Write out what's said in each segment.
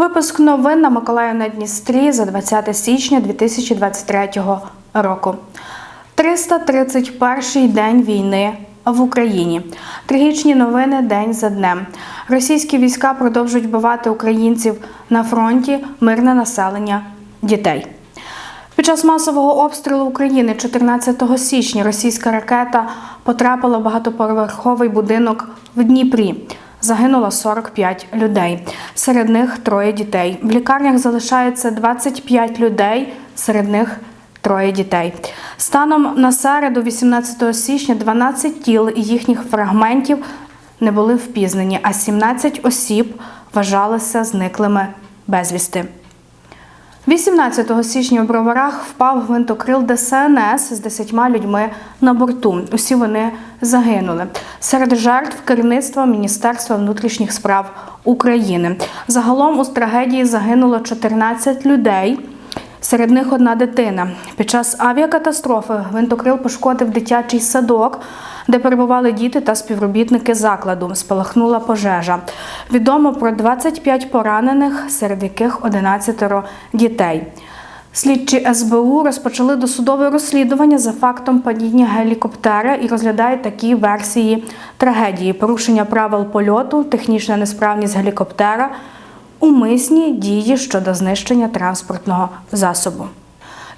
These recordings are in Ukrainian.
Випуск новин на Миколаїв на Дністрі за 20 січня 2023 року. 331 день війни в Україні. Трагічні новини день за днем. Російські війська продовжують вбивати українців на фронті, мирне населення, дітей. Під час масового обстрілу України 14 січня російська ракета потрапила в багатоповерховий будинок в Дніпрі. Загинуло 45 людей. Серед них троє дітей. В лікарнях залишається 25 людей, серед них троє дітей. Станом на середу, 18 січня, 12 тіл і їхніх фрагментів не були впізнані, а 17 осіб вважалися зниклими безвісти. 18 січня в Броварах впав гвинтокрил ДСНС з 10 людьми на борту. Усі вони загинули. Серед жертв керівництва Міністерства внутрішніх справ України. Загалом у трагедії загинуло 14 людей. Серед них одна дитина. Під час авіакатастрофи гвинтокрил пошкодив дитячий садок, де перебували діти та співробітники закладу. Спалахнула пожежа. Відомо про 25 поранених, серед яких 11 дітей. Слідчі СБУ розпочали досудове розслідування за фактом падіння гелікоптера і розглядають такі версії трагедії: порушення правил польоту, технічна несправність гелікоптера, умисні дії щодо знищення транспортного засобу.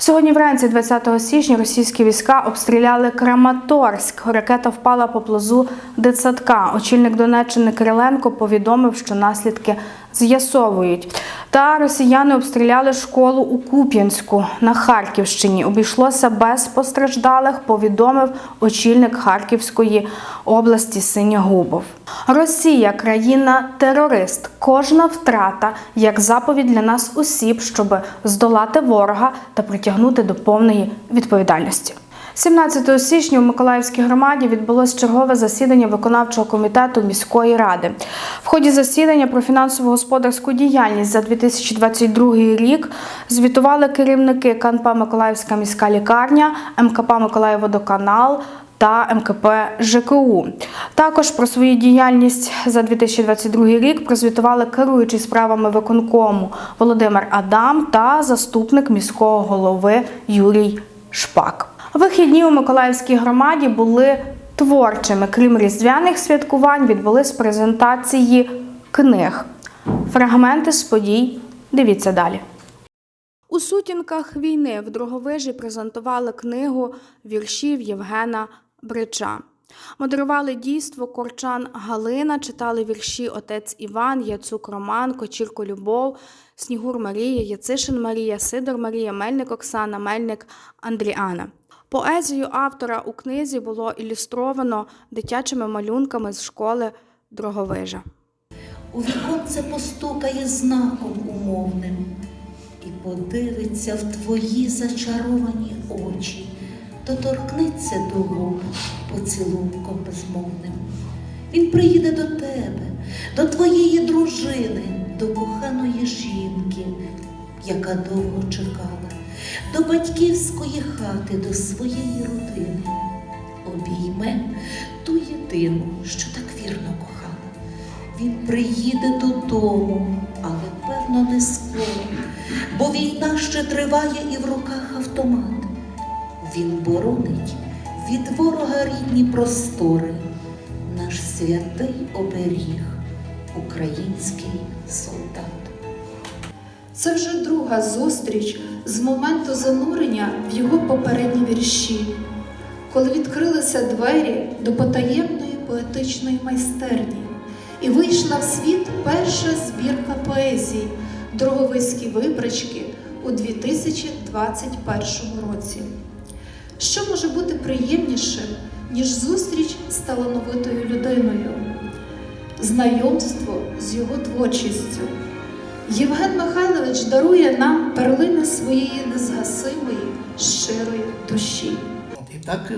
Сьогодні вранці, 20 січня, російські війська обстріляли Краматорськ. Ракета впала поблизу дитсадка. Очільник Донеччини Кириленко повідомив, що наслідки з'ясовують. Та росіяни обстріляли школу у Куп'янську на Харківщині. Обійшлося без постраждалих, повідомив очільник Харківської області Синягубов. Росія країна-терорист. Кожна втрата як заповідь для нас усіх, щоб здолати ворога та притягнути до повної відповідальності. 17 січня у Миколаївській громаді відбулось чергове засідання виконавчого комітету міської ради. В ході засідання про фінансово-господарську діяльність за 2022 рік звітували керівники КНП Миколаївська міська лікарня, МКП Миколаївводоканал та МКП ЖКУ. Також про свою діяльність за 2022 рік прозвітували керуючий справами виконкому Володимир Адам та заступник міського голови Юрій Шпак. Вихідні у Миколаївській громаді були творчими. Крім різдвяних святкувань, відбулись презентації книг. Фрагменти з подій. Дивіться далі. У сутінках війни в Дроговижі презентували книгу віршів Євгена Брича. Модерували дійство Корчан Галина, читали вірші отець Іван, Яцук Роман, Кочірко Любов, Снігур Марія, Яцишин Марія, Сидор Марія, Мельник Оксана, Мельник Андріана. Поезію автора у книзі було ілюстровано дитячими малюнками з школи Дроговижа. У віконце постукає знаком умовним і подивиться в твої зачаровані очі, доторкнеться до губ поцілунком безмовним. Він приїде до тебе, до твоєї дружини, до коханої жінки, яка довго чекала, до батьківської хати, до своєї родини. Обійме ту єдину, що так вірно кохала. Він приїде додому, але певно не скоро, бо війна ще триває і в руках автомат. Він боронить від ворога рідні простори, наш святий оберіг, український солдат. Це вже друга зустріч з моменту занурення в його попередні вірші, коли відкрилися двері до потаємної поетичної майстерні, і вийшла в світ перша збірка поезії Дроговиські вибрачки у 2021 році. Що може бути приємнішим, ніж зустріч з талановитою людиною, знайомство з його творчістю? Євген Михайлович дарує нам перлини своєї незгасимої, щирої душі. І так е,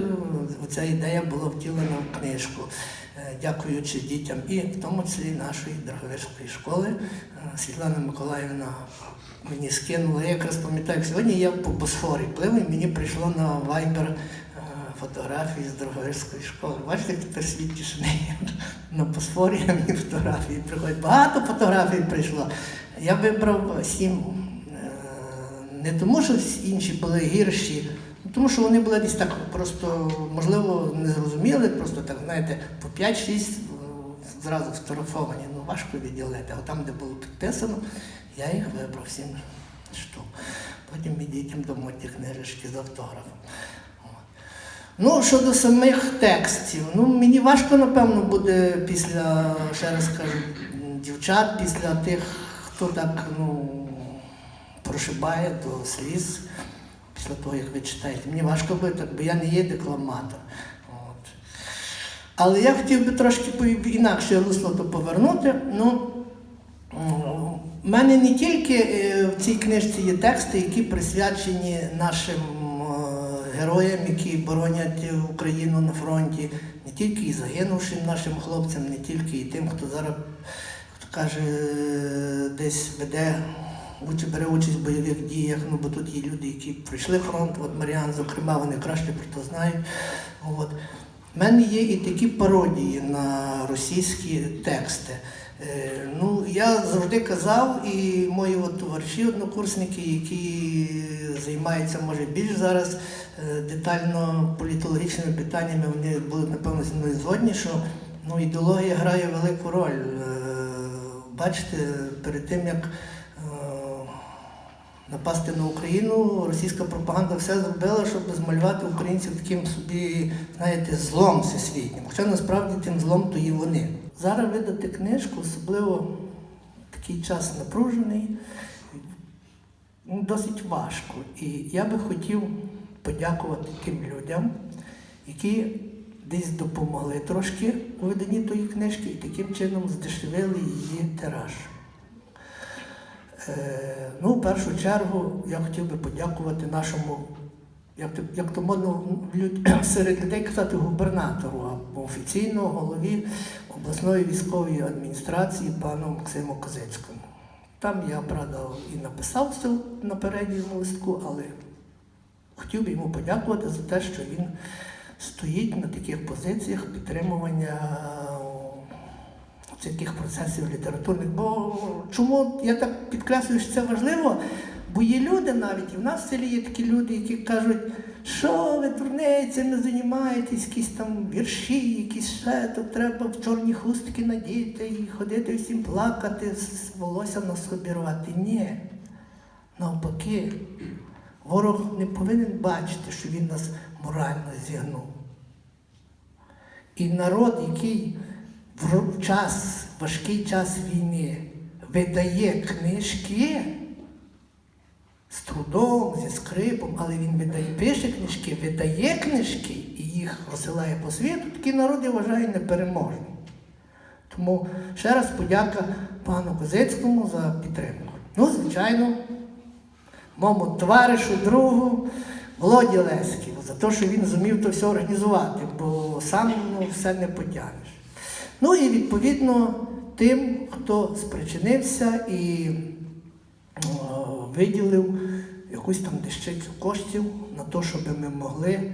ця ідея була втілена в книжку, е, дякуючи дітям і в тому числі нашої Драговецької школи. Е, Світлана Миколаївна мені скинула. Я якраз пам'ятаю, сьогодні я по Босфорі плив, і мені прийшло на вайбер фотографії з Драговецької школи. Бачите, тепер світ тишини. На Босфорі мені фотографії приходять. Багато фотографій прийшло. Я вибрав сім е, не тому, що інші були гірші, тому що вони були десь так просто, можливо, не зрозуміли, просто так, знаєте, по 5-6 е, зразу сфотографовані, ну важко відділити. А там, де було підписано, я їх вибрав сім штук. Потім і дітям дамо ті книжечки з автографом. Ну, щодо самих текстів, ну мені важко, напевно, буде після, ще раз кажу, дівчат, після тих, хто так ну, прошибає до сліз, після того, як ви читаєте. Мені важко буде так, бо я не є декламатор. От. Але я хотів би трошки інакше русло то повернути. Ну, у мене не тільки е, в цій книжці є тексти, які присвячені нашим е, героям, які боронять Україну на фронті, не тільки і загинувшим нашим хлопцям, не тільки і тим, хто зараз, каже, е, десь веде, бере участь в бойових діях, ну бо тут є люди, які пройшли фронт, от Маріан, зокрема, вони краще про це знають. От. У мене є і такі пародії на російські тексти. Е, Ну, я завжди казав, і мої от товариші, однокурсники, які займаються, може, більш зараз е, детально політологічними питаннями, вони будуть, напевно, зі мною згодні, що ну, ідеологія грає велику роль. Бачите, перед тим як е, напасти на Україну, російська пропаганда все зробила, щоб змалювати українців таким собі, знаєте, злом всесвітнім. Хоча насправді тим злом то і вони. Зараз видати книжку, особливо такий час напружений, досить важко. І я би хотів подякувати тим людям, які десь допомогли трошки у виданні тої книжки і таким чином здешевили її тираж. Е, ну, в першу чергу я хотів би подякувати нашому, як то, як то модно люд- серед людей казати, губернатору або офіційно голові обласної військової адміністрації пану Максиму Козицькому. Там я, правда, і написав це на передньому листку, але хотів би йому подякувати за те, що він стоїть на таких позиціях підтримування таких процесів літературних. Бо чому я так підкреслюю, що це важливо? Бо є люди навіть, і в нас в селі є такі люди, які кажуть, що ви дурницями займаєтесь, якісь там вірші, якісь ще, то треба в чорні хустки надіти і ходити всім плакати, волосся на собі рвати. Ні. Навпаки, ворог не повинен бачити, що він нас морально зігнув. І народ, який в час, важкий час війни видає книжки з трудом, зі скрипом, але він видає, пише книжки, видає книжки і їх розсилає по світу, такі народи вважаю непереможні. Тому ще раз подяка пану Козицькому за підтримку. Ну, звичайно, моєму товаришу, другу Володі Леськіву за те, що він зумів то все організувати, бо сам ну, все не потягнеш. Ну і відповідно тим, хто спричинився і о, виділив якусь там дещицю коштів на те, щоб ми могли е,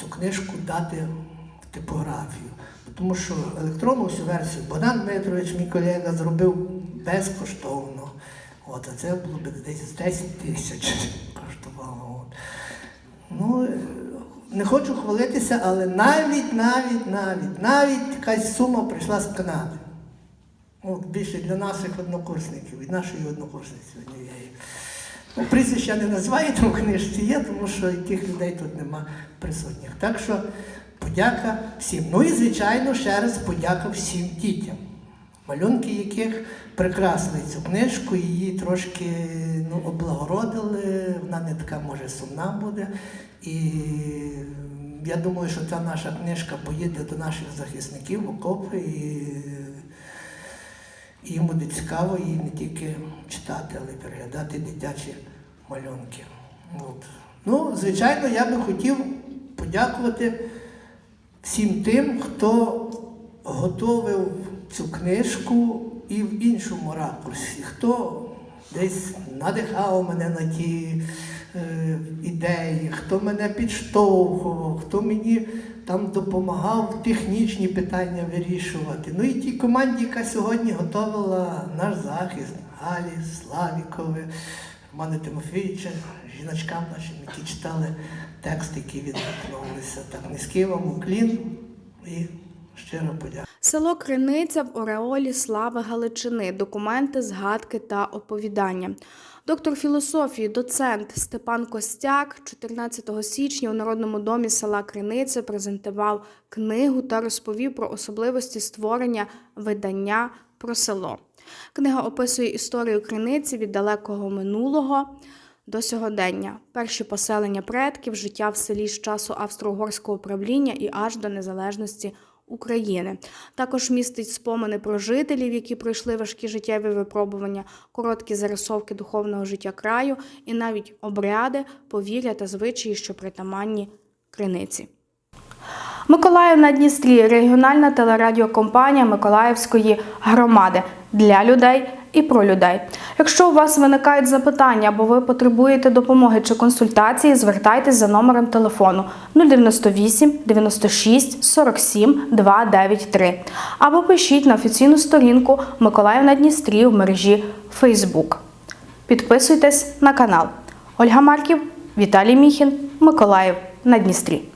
цю книжку дати в типографію. Тому що електронну всю версію Богдан Дмитрович, мій колега, зробив безкоштовно. От, а це було б десь 10 тисяч коштувало. От. Ну, е, не хочу хвалитися, але навіть, навіть, навіть, навіть якась сума прийшла з Канади. Ну, більше для наших однокурсників, від нашої однокурсниці однієї. Ну, прізвищ я не називаю, там в книжці є, тому що яких людей тут нема присутніх. Так що подяка всім. Ну і, звичайно, ще раз подяка всім дітям, малюнки яких прикрасили цю книжку, її трошки ну, облагородили, вона не така, може, сумна буде. І я думаю, що ця наша книжка поїде до наших захисників в окопи і і їм буде цікаво її не тільки читати, але й переглядати дитячі малюнки. От. Ну, звичайно, я би хотів подякувати всім тим, хто готовив цю книжку і в іншому ракурсі, хто десь надихав мене на ті е, ідеї, хто мене підштовхував, хто мені там допомагав технічні питання вирішувати. Ну і тій команді, яка сьогодні готувала наш захист, Галі, Славікове, Романа Тимофійовича, жіночкам нашим, які читали текст, які відгукнулися. Так, низький вам уклін і щиро подяка. Село Криниця в Ореолі слави Галичини, документи, згадки та оповідання. Доктор філософії, доцент Степан Костяк 14 січня у Народному домі села Криниця презентував книгу та розповів про особливості створення видання про село. Книга описує історію Криниці від далекого минулого до сьогодення, перші поселення предків, життя в селі з часу австро-угорського правління і аж до незалежності України. Також містить спомини про жителів, які пройшли важкі життєві випробування, короткі зарисовки духовного життя краю і навіть обряди, повір'я та звичаї, що притаманні криниці. Миколаїв на Дністрі регіональна телерадіокомпанія Миколаївської громади для людей і про людей. Якщо у вас виникають запитання або ви потребуєте допомоги чи консультації, звертайтесь за номером телефону 098 96 47 293 або пишіть на офіційну сторінку Миколаїв на Дністрі в мережі Facebook. Підписуйтесь на канал. Ольга Марків, Віталій Міхін, Миколаїв на Дністрі.